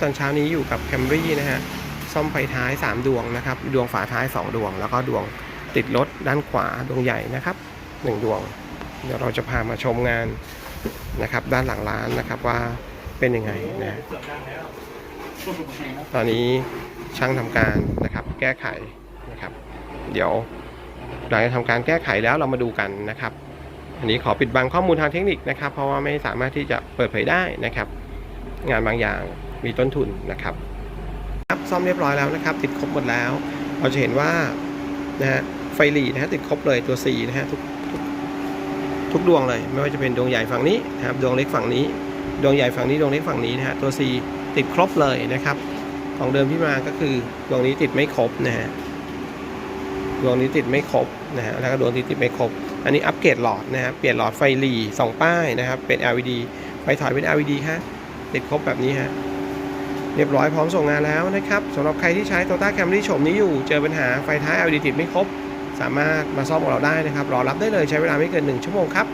ตอนเช้านี้อยู่กับ Camry นะฮะซ่อมไฟท้าย 3 ดวงนะครับ ดวงฝาท้าย 2 ดวง แล้วก็ดวงติดรถด้านขวาดวงใหญ่นะครับ 1 ดวง เดี๋ยวเราจะพามาชมงานนะครับ ด้านหลังร้านนะครับว่าเป็นยังไงนะตอนนี้ช่างทำการนะครับ แก้ไขนะครับ เดี๋ยวหลังจากทำการแก้ไขแล้วเรามาดูกันนะครับ อันนี้ขอปิดบังข้อมูลทางเทคนิคนะครับ เพราะว่าไม่สามารถที่จะเปิดเผยได้นะครับ งานบางอย่างมีต้นทุนนะครับครับซ่อมเรียบร้อยแล้วนะครับ ติดครบหมดแล้ว เราจะเห็นว่านะฮะไฟหลีนะฮะติดครบเลยตัว C นะฮะทุกทุกทุกดวงเลย ไม่ว่าจะเป็นดวงใหญ่ฝั่งนี้นะครับดวงเล็กฝั่งนี้ ดวงใหญ่ฝั่งนี้ดวงเล็กฝั่งนี้นะฮะตัว C ติดครบเลยนะครับ ของเดิมที่มาก็คือดวงนี้ติดไม่ครบนะฮะดวงนี้ติดไม่ครบนะฮะแล้วก็ดวงที่ติดไม่ครบ อันนี้อัปเกรดหลอดนะฮะเปลี่ยนหลอดไฟหลีสองป้ายนะครับเป็น LED ไฟถอยเป็น LED ฮะ ติดครบแบบนี้ฮะเรียบร้อยพร้อมส่งงานแล้วนะครับสำหรับใครที่ใช้ Toyota Camry โฉมนี้อยู่เจอปัญหาไฟท้าย LED ติดไม่ครบ สามารถมาซ่อมกับเราได้นะครับ รอรับได้เลยใช้เวลาไม่เกิน 1 ชั่วโมงครับ